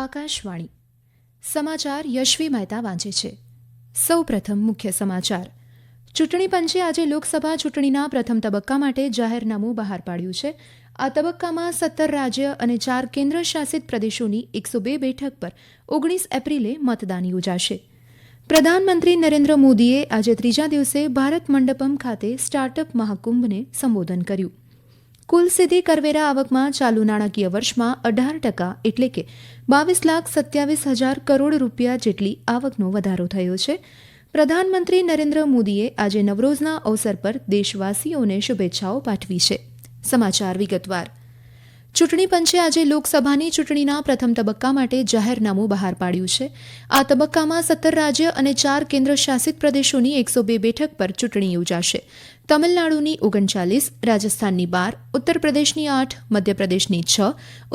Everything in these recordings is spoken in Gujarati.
આકાશવાણી. સમાચાર યશવી મહેતા વાંચે છે. સૌપ્રથમ મુખ્ય સમાચાર. ચૂંટણી પંચે આજે લોકસભા ચૂંટણીના પ્રથમ તબક્કા માટે જાહેરનામું બહાર પાડ્યું છે. આ તબક્કામાં સત્તર રાજ્ય અને ચાર કેન્દ્ર શાસિત પ્રદેશોની એકસો બે બેઠક પર ઓગણીસ એપ્રિલે મતદાન યોજાશે. પ્રધાનમંત્રી નરેન્દ્ર મોદીએ આજે ત્રીજા દિવસે ભારત મંડપમ ખાતે સ્ટાર્ટઅપ મહાકુંભને સંબોધન કર્યું. કુલ સીધી કરવેરા આવકમાં ચાલુ નાણાકીય વર્ષમાં અઢાર ટકા એટલે કે બાવીસ લાખ સત્યાવીસ હજાર કરોડ રૂપિયા જેટલી આવકનો વધારો થયો છે. પ્રધાનમંત્રી નરેન્દ્ર મોદીએ આજે નવરોઝના અવસર પર દેશવાસીઓને શુભેચ્છાઓ પાઠવી છે. સમાચાર વિગતવાર. ચૂંટણી પંચે આજે લોકસભાની ચૂંટણીના પ્રથમ તબક્કા માટે જાહેરનામું બહાર પાડ્યું છે. આ તબક્કામાં સત્તર રાજ્ય અને ચાર કેન્દ્ર શાસિત પ્રદેશોની એકસો બે બેઠક પર ચૂંટણી યોજાશે. તમિલનાડુની ઓગણચાલીસ, રાજસ્થાનની બાર ઉત્તર પ્રદેશની આઠ, મધ્યપ્રદેશની છ,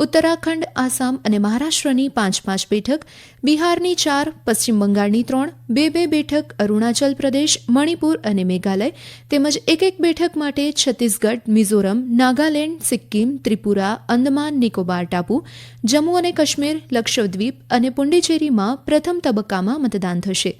ઉત્તરાખંડ, આસામ અને મહારાષ્ટ્રની પાંચ પાંચ બેઠક, બિહારની ચાર, પશ્ચિમ બંગાળની ત્રણ, બે બે બેઠક, અરુણાચલ પ્રદેશ, મણિપુર અને મેઘાલય, તેમજ એક એક બેઠક માટે છત્તીસગઢ, મિઝોરમ, નાગાલેન્ડ, સિક્કિમ, ત્રિપુરા, અંદમાન, નિકોબાર ટાપુ, જમ્મુ અને કાશ્મીર, લક્ષદ્વીપ અને પુંડિચેરીમાં પ્રથમ તબક્કામાં મતદાન થશે.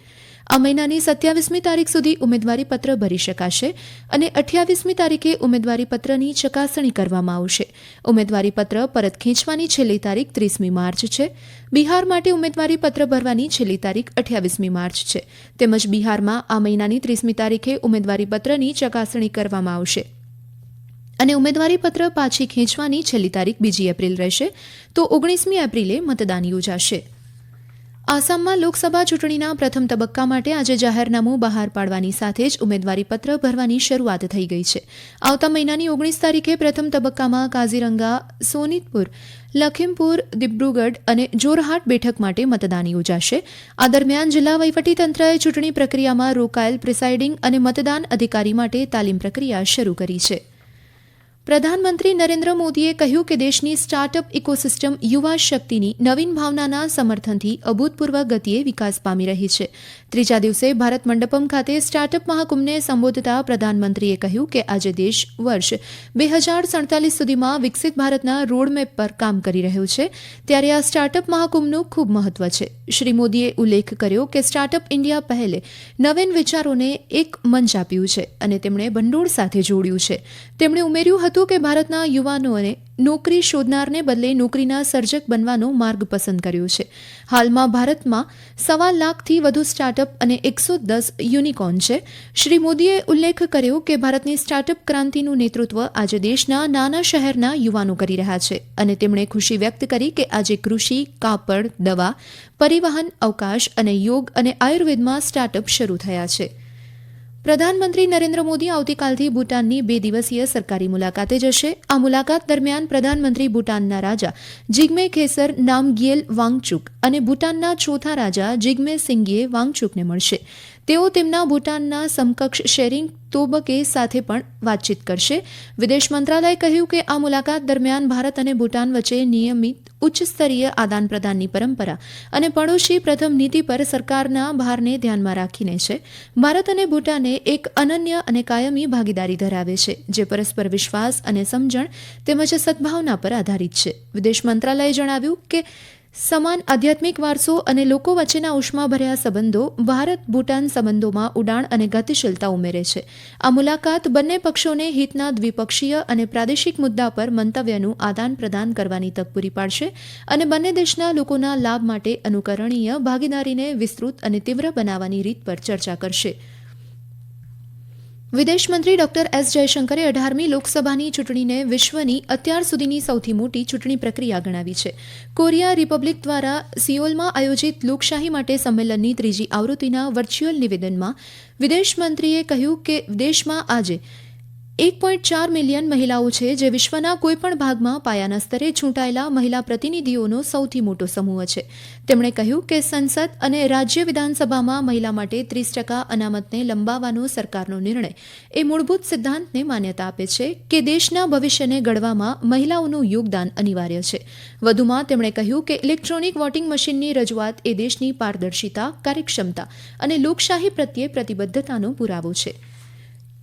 આ મહિનાની સત્યાવીસમી તારીખ સુધી ઉમેદવારી પત્ર ભરી શકાશે અને અઠ્યાવીસમી તારીખે ઉમેદવારી પત્રની ચકાસણી કરવામાં આવશે. ઉમેદવારી પત્ર પરત ખેંચવાની છેલ્લી તારીખ ત્રીસમી માર્ચ છે. બિહાર માટે ઉમેદવારી પત્ર ભરવાની છેલ્લી તારીખ અઠ્યાવીસમી માર્ચ છે. તેમજ બિહારમાં આ મહિનાની ત્રીસમી તારીખે ઉમેદવારી પત્રની ચકાસણી કરવામાં આવશે. અને ઉમેદવારી પત્ર પાછી ખેંચવાની છેલ્લી તારીખ બીજી એપ્રિલ રહેશે, તો ઓગણીસમી એપ્રિલે મતદાન યોજાશે. આસામમાં લોકસભા ચૂંટણીના પ્રથમ તબક્કા માટે આજે જાહેરનામું બહાર પાડવાની સાથે જ ઉમેદવારીપત્ર ભરવાની શરૂઆત થઈ ગઈ છે. આવતા મહિનાની ઓગણીસ તારીખે પ્રથમ તબક્કામાં કાઝીરંગા, સોનિતપુર, લખીમપુર, દિબ્રુગઢ અને જોરહાટ બેઠક માટે મતદાન યોજાશે. આ દરમિયાન જિલ્લા વહીવટીતંત્રએ ચૂંટણી પ્રક્રિયામાં રોકાયેલ પ્રિસાઇડિંગ અને મતદાન અધિકારી માટે તાલીમ પ્રક્રિયા શરૂ કરી છે. પ્રધાનમંત્રી નરેન્દ્ર મોદીએ કહ્યું કે દેશની સ્ટાર્ટઅપ ઇકોસિસ્ટમ યુવા શક્તિની નવીન ભાવનાના સમર્થનથી અભૂતપૂર્વ ગતિએ વિકાસ પામી રહી છે. ત્રીજા દિવસે ભારત મંડપમ ખાતે સ્ટાર્ટઅપ મહાકુંભને સંબોધતા પ્રધાનમંત્રીએ કહ્યું કે આજે દેશ વર્ષ બે હજાર સડતાલીસ સુધીમાં વિકસિત ભારતના રોડમેપ પર કામ કરી રહ્યું છે. ત્યારે આ સ્ટાર્ટઅપ મહાકુંભનું ખૂબ મહત્વ છે. શ્રી મોદીએ ઉલ્લેખ કર્યો કે સ્ટાર્ટઅપ ઇન્ડિયા પહેલે નવીન વિચારોને એક મંચ આપ્યું છે અને તેમણે ભંડોળ સાથે જોડ્યું છે. તેમણે ઉમેર્યું હતું કે ભારતના યુવાનોને નોકરી શોધનારને બદલે નોકરીના સર્જક બનવાનો માર્ગ પસંદ કર્યો છે. હાલમાં ભારતમાં સવા લાખથી વધુ સ્ટાર્ટઅપ અને એકસો દસ યુનિકોર્ન છે. શ્રી મોદીએ ઉલ્લેખ કર્યો કે ભારતની સ્ટાર્ટઅપ ક્રાંતિનું નેતૃત્વ આજે દેશના નાના શહેરના યુવાનો કરી રહ્યા છે અને તેમણે ખુશી વ્યક્ત કરી કે આજે કૃષિ, કાપડ, દવા, પરિવહન, અવકાશ અને યોગ અને આયુર્વેદમાં સ્ટાર્ટઅપ શરૂ થયા છે. પ્રધાનમંત્રી નરેન્દ્ર મોદી આવતીકાલથી ભૂટાનની બે દિવસીય સરકારી મુલાકાતે જશે. આ મુલાકાત દરમિયાન પ્રધાનમંત્રી ભૂટાનના રાજા જિગ્મે ખેસર નામગિયેલ વાંગચુક અને ભૂટાનના ચોથા રાજા જિગ્મે સિંગીએ વાંગચુકને મળશે. તેઓ તેમના ભૂટાનના સમકક્ષ શેરિંગ તોબકે સાથે પણ વાતચીત કરશે. વિદેશ મંત્રાલયે કહ્યું કે આ મુલાકાત દરમિયાન ભારત અને ભૂટાન વચ્ચે નિયમિત ઉચ્ચ સ્તરીય આદાન પ્રદાનની પરંપરા અને પડોશી પ્રથમ નીતિ પર સરકારના ભારને ધ્યાનમાં રાખીને છે. ભારત અને ભૂટાને એક અનન્ય અને કાયમી ભાગીદારી ધરાવે છે, જે પરસ્પર વિશ્વાસ અને સમજણ તેમજ સદભાવના પર આધારિત છે. વિદેશ મંત્રાલયે જણાવ્યું કે સમાન આધ્યાત્મિક વારસો અને લોકો વચ્ચેના ઉષ્માભર્યા સંબંધો ભારત ભૂટાન સંબંધોમાં ઉડાણ અને ગતિશીલતા ઉમેરે છે. આ મુલાકાત બંને પક્ષોને હિતના દ્વિપક્ષીય અને પ્રાદેશિક મુદ્દા પર મંતવ્યનું આદાન પ્રદાન કરવાની તક પૂરી પાડશે અને બંને દેશના લોકોના લાભ માટે અનુકરણીય ભાગીદારીને વિસ્તૃત અને તીવ્ર બનાવવાની રીત પર ચર્ચા કરશે. વિદેશમંત્રી ડોક્ટર એસ જયશંકરે અઢારમી લોકસભાની ચૂંટણીને વિશ્વની અત્યાર સુધીની સૌથી મોટી ચૂંટણી પ્રક્રિયા ગણાવી છે. કોરિયા રિપબ્લિક દ્વારા સિયોલમાં આયોજિત લોકશાહી માટે સંમેલનની ત્રીજી આવૃત્તિના વર્ચ્યુઅલ નિવેદનમાં વિદેશમંત્રીએ કહ્યું કે દેશમાં આજે એક પોઈન્ટ ચાર મિલિયન મહિલાઓ છે જે વિશ્વના કોઈપણ ભાગમાં પાયાના સ્તરે ચૂંટાયેલા મહિલા પ્રતિનિધિઓનો સૌથી મોટો સમૂહ છે. તેમણે કહ્યું કે સંસદ અને રાજ્ય વિધાનસભામાં મહિલા માટે ત્રીસ ટકા અનામતને લંબાવવાનો સરકારનો નિર્ણય એ મૂળભૂત સિદ્ધાંતને માન્યતા આપે છે કે દેશના ભવિષ્યને ઘડવામાં મહિલાઓનું યોગદાન અનિવાર્ય છે. વધુમાં તેમણે કહ્યું કે ઇલેક્ટ્રોનિક વોટિંગ મશીનની રજૂઆત એ દેશની પારદર્શિતા, કાર્યક્ષમતા અને લોકશાહી પ્રત્યે પ્રતિબદ્ધતાનો પુરાવો છે.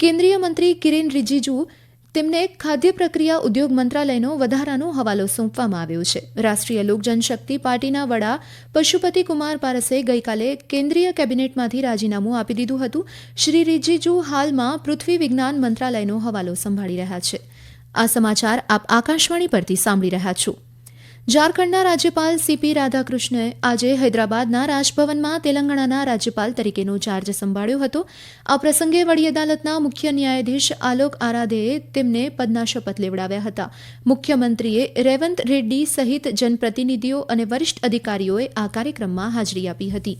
કેન્દ્રીય મંત્રી કિરેન રિજિજુ તેમને ખાદ્ય પ્રક્રિયા ઉદ્યોગ મંત્રાલયનો વધારાનો હવાલો સોંપવામાં આવ્યો છે. રાષ્ટ્રીય લોક જનશક્તિ પાર્ટીના વડા પશુપતિ કુમાર પારસે ગઈકાલે કેન્દ્રીય કેબિનેટમાંથી રાજીનામું આપી દીધું હતું. શ્રી રિજિજુ હાલમાં પૃથ્વી વિજ્ઞાન મંત્રાલયનો હવાલો સંભાળી રહ્યા છે. આ સમાચાર આપ આકાશવાણી પરથી સાંભળી રહ્યા છો. ઝારખંડના રાજ્યપાલ સીપી રાધાકૃષ્ણએ આજે હૈદરાબાદના રાજભવનમાં તેલંગાણાના રાજ્યપાલ તરીકેનો ચાર્જ સંભાળ્યો હતો. આ પ્રસંગે વડી અદાલતના મુખ્ય ન્યાયાધીશ આલોક આરાધેએ તેમને પદના શપથ લેવડાવ્યા હતા. મુખ્યમંત્રીએ રેવંત રેડ્ડી સહિત જનપ્રતિનિધિઓ અને વરિષ્ઠ અધિકારીઓએ આ કાર્યક્રમમાં હાજરી આપી હતી.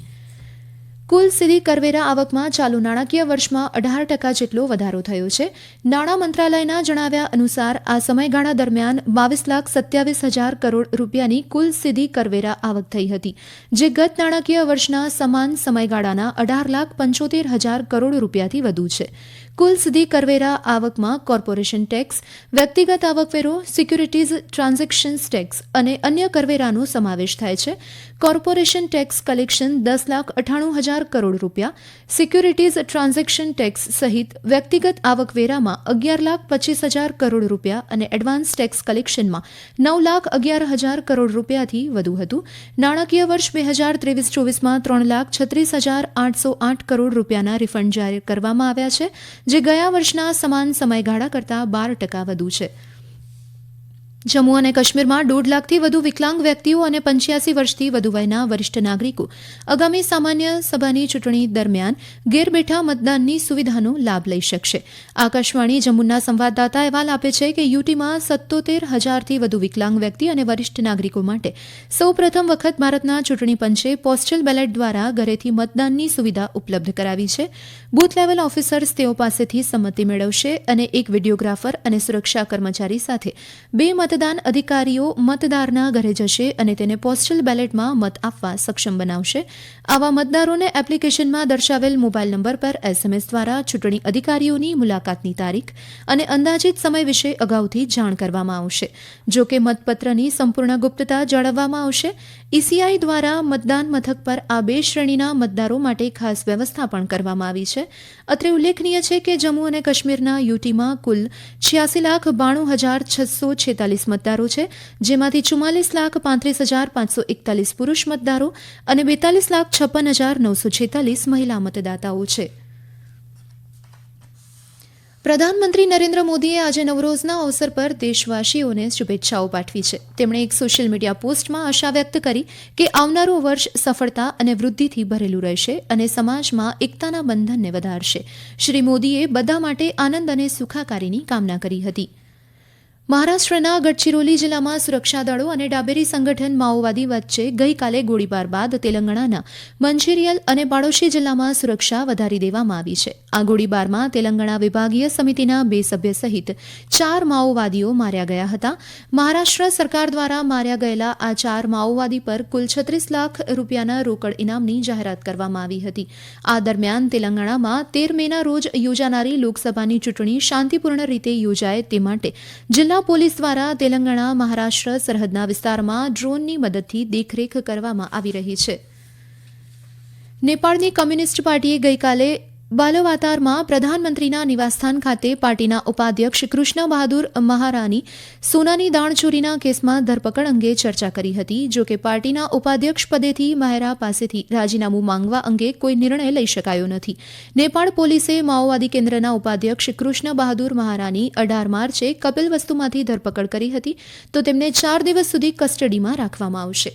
કુલ સીધી કરવેરા આવકમાં ચાલુ નાણાકીય વર્ષમાં અઢાર ટકા જેટલો વધારો થયો છે. નાણાં મંત્રાલયના જણાવ્યા અનુસાર આ સમયગાળા દરમિયાન બાવીસ લાખ સત્યાવીસ હજાર કરોડ રૂપિયાની કુલ સીધી કરવેરા આવક થઈ હતી, જે ગત નાણાકીય વર્ષના સમાન સમયગાળાના અઢાર લાખ પંચોતેર હજાર કરોડ રૂપિયાથી વધુ છે. કુલ સીધી કરવેરા આવકમાં કોર્પોરેશન ટેક્સ, વ્યક્તિગત આવકવેરો, સિક્યુરિટીઝ, ટ્રાન્ઝેક્શન્સ ટેક્સ અને અન્ય કરવેરાનો સમાવેશ થાય છે. કોર્પોરેશન ટેક્સ કલેક્શન દસ લાખ અઠાણું હજાર કરોડ રૂપિયા, સિક્યુરિટીઝ ટ્રાન્ઝેક્શન ટેક્સ સહિત વ્યક્તિગત આવકવેરામાં અગિયાર લાખ પચીસ હજાર કરોડ રૂપિયા અને એડવાન્સ ટેક્સ કલેક્શનમાં નવ લાખ અગિયાર હજાર કરોડ રૂપિયાથી વધુ હતું. નાણાકીય વર્ષ બે હજાર ત્રેવીસ ચોવીસમાં ત્રણ લાખ છત્રીસ હજાર આઠસો આઠ કરોડ રૂપિયાના રિફંડ જાહેર કરવામાં આવ્યા છે. જે ગયા વર્ષના સમાન સમયગાળા કરતાં બાર ટકા વધુ છે. જમ્મુ અને કાશ્મીરમાં દોઢ લાખથી વધુ વિકલાંગ વ્યક્તિઓ અને પંચ્યાસી વર્ષથી વધુ વયના વરિષ્ઠ નાગરિકો આગામી સામાન્ય સભાની ચૂંટણી દરમિયાન ઘેર બેઠા મતદાનની સુવિધાનો લાભ લઈ શકશે. આકાશવાણી જમ્મુના સંવાદદાતા અહેવાલ આપે છે કે યુટીમાં સત્તોતેર હજારથી વધુ વિકલાંગ વ્યક્તિ અને વરિષ્ઠ નાગરિકો માટે સૌ પ્રથમ વખત ભારતના ચૂંટણી પંચે પોસ્ટલ બેલેટ દ્વારા ઘરેથી મતદાનની સુવિધા ઉપલબ્ધ કરાવી છે. બૂથ લેવલ ઓફિસર્સ તેઓ પાસેથી સંમતિ મેળવશે અને એક વિડીયોગ્રાફર અને સુરક્ષા કર્મચારી સાથે બે મતદાન અધિકારીઓ મતદારના ઘરે જશે અને તેને પોસ્ટલ બેલેટમાં મત આપવા સક્ષમ બનાવશે. આવા મતદારોને એપ્લિકેશનમાં દર્શાવેલ મોબાઈલ નંબર પર એસએમએસ દ્વારા ચૂંટણી અધિકારીઓની મુલાકાતની તારીખ અને અંદાજિત સમય વિશે અગાઉથી જાણ કરવામાં આવશે. જો કે મતપત્રની સંપૂર્ણ ગુપ્તતા જાળવવામાં આવશે. ઈસીઆઈ દ્વારા મતદાન મથક પર આ બે શ્રેણીના મતદારો માટે ખાસ વ્યવસ્થા પણ કરવામાં આવી છે. અત્રે ઉલ્લેખનીય છે કે જમ્મુ અને કાશ્મીરના યુટીમાં કુલ છ્યાસી લાખ બાણું હજાર છસો છેતાલીસ મતદારો છે, જેમાંથી ચુમ્માલીસ લાખ પાંત્રીસ હજાર પાંચસો એકતાલીસ પુરુષ મતદારો અને બેતાલીસ લાખ છપ્પન હજાર નવસો છેતાલીસ મહિલા મતદાતાઓ છે. પ્રધાનમંત્રી નરેન્દ્ર મોદીએ આજે નવરોઝના અવસર પર દેશવાસીઓને શુભેચ્છાઓ પાઠવી છે. તેમણે એક સોશિયલ મીડિયા પોસ્ટમાં આશા વ્યક્ત કરી કે આવનારું વર્ષ સફળતા અને વૃદ્ધિથી ભરેલું રહેશે અને સમાજમાં એકતાના બંધનને વધારશે. શ્રી મોદીએ બધા માટે આનંદ અને સુખાકારીની કામના કરી હતી. મહારાષ્ટ્રના ગડચિરોલી જિલ્લામાં સુરક્ષા દળો અને ડાબેરી સંગઠન માઓવાદી વચ્ચે ગઈકાલે ગોળીબાર બાદ તેલંગાણાના મંચેરિયલ અને પાડોશી જિલ્લામાં સુરક્ષા વધારી દેવામાં આવી છે. આ ગોળીબારમાં તેલંગાણા વિભાગીય સમિતિના બે સભ્ય સહિત ચાર માઓવાદીઓ માર્યા ગયા હતા. મહારાષ્ટ્ર સરકાર દ્વારા માર્યા ગયેલા આ ચાર માઓવાદી પર કુલ છત્રીસ લાખ રૂપિયાના રોકડ ઇનામની જાહેરાત કરવામાં આવી હતી. આ દરમિયાન તેલંગાણામાં તેર મેના રોજ યોજાનારી લોકસભાની ચૂંટણી શાંતિપૂર્ણ રીતે યોજાય તે માટે જિલ્લા જિલ્લા પોલીસ દ્વારા તેલંગાણા, મહારાષ્ટ્ર, સરહદના વિસ્તારમાં ડ્રોનની મદદથી દેખરેખ કરવામાં આવી રહી છે. નેપાળની કમ્યુનિસ્ટ પાર્ટીએ ગઈકાલે બાલવાતારમાં પ્રધાનમંત્રીના નિવાસસ્થાન ખાતે પાર્ટીના ઉપાધ્યક્ષ કૃષ્ણ બહાદુર મહારાની સોનાની દાણચોરીના કેસમાં ધરપકડ અંગે ચર્ચા કરી હતી, જો કે પાર્ટીના ઉપાધ્યક્ષ પદેથી મહેરા પાસેથી રાજીનામું માંગવા અંગે કોઈ નિર્ણય લઈ શકાયો નથી. નેપાળ પોલીસે માઓવાદી કેન્દ્રના ઉપાધ્યક્ષ કૃષ્ણ બહાદુર મહારાની અઢાર માર્ચે કપિલ વસ્તુમાંથી ધરપકડ કરી હતી, તો તેમને ચાર દિવસ સુધી કસ્ટડીમાં રાખવામાં આવશે.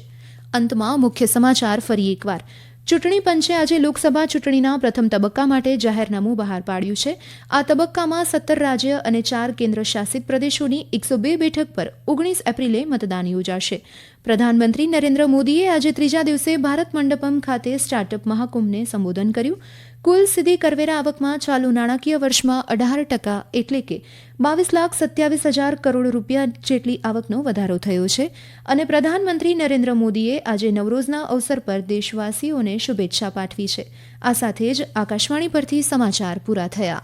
અંતમાં મુખ્ય સમાચાર ફરી એકવાર. ચૂંટણી પંચે આજે લોકસભા ચૂંટણીના પ્રથમ તબક્કા માટે જાહેરનામું બહાર પાડ્યું છે. આ તબક્કામાં સત્તર રાજ્ય અને ચાર કેન્દ્ર શાસિત પ્રદેશોની એકસો બે બેઠક પર ઓગણીસ એપ્રિલે મતદાન યોજાશે. પ્રધાનમંત્રી નરેન્દ્ર મોદીએ આજે ત્રીજા દિવસે ભારત મંડપમ ખાતે સ્ટાર્ટઅપ મહાકુંભને સંબોધન કર્યું. કુલ સીધી કરવેરા આવકમાં ચાલુ નાણાકીય વર્ષમાં અઢાર ટકા એટલે કે બાવીસ લાખ સત્યાવીસ હજાર કરોડ રૂપિયા જેટલી આવકનો વધારો થયો છે. અને પ્રધાનમંત્રી નરેન્દ્ર મોદીએ આજે નવરોઝના અવસર પર દેશવાસીઓને શુભેચ્છા પાઠવી છે. આ સાથે જ આકાશવાણી પરથી સમાચાર પૂરા થયા.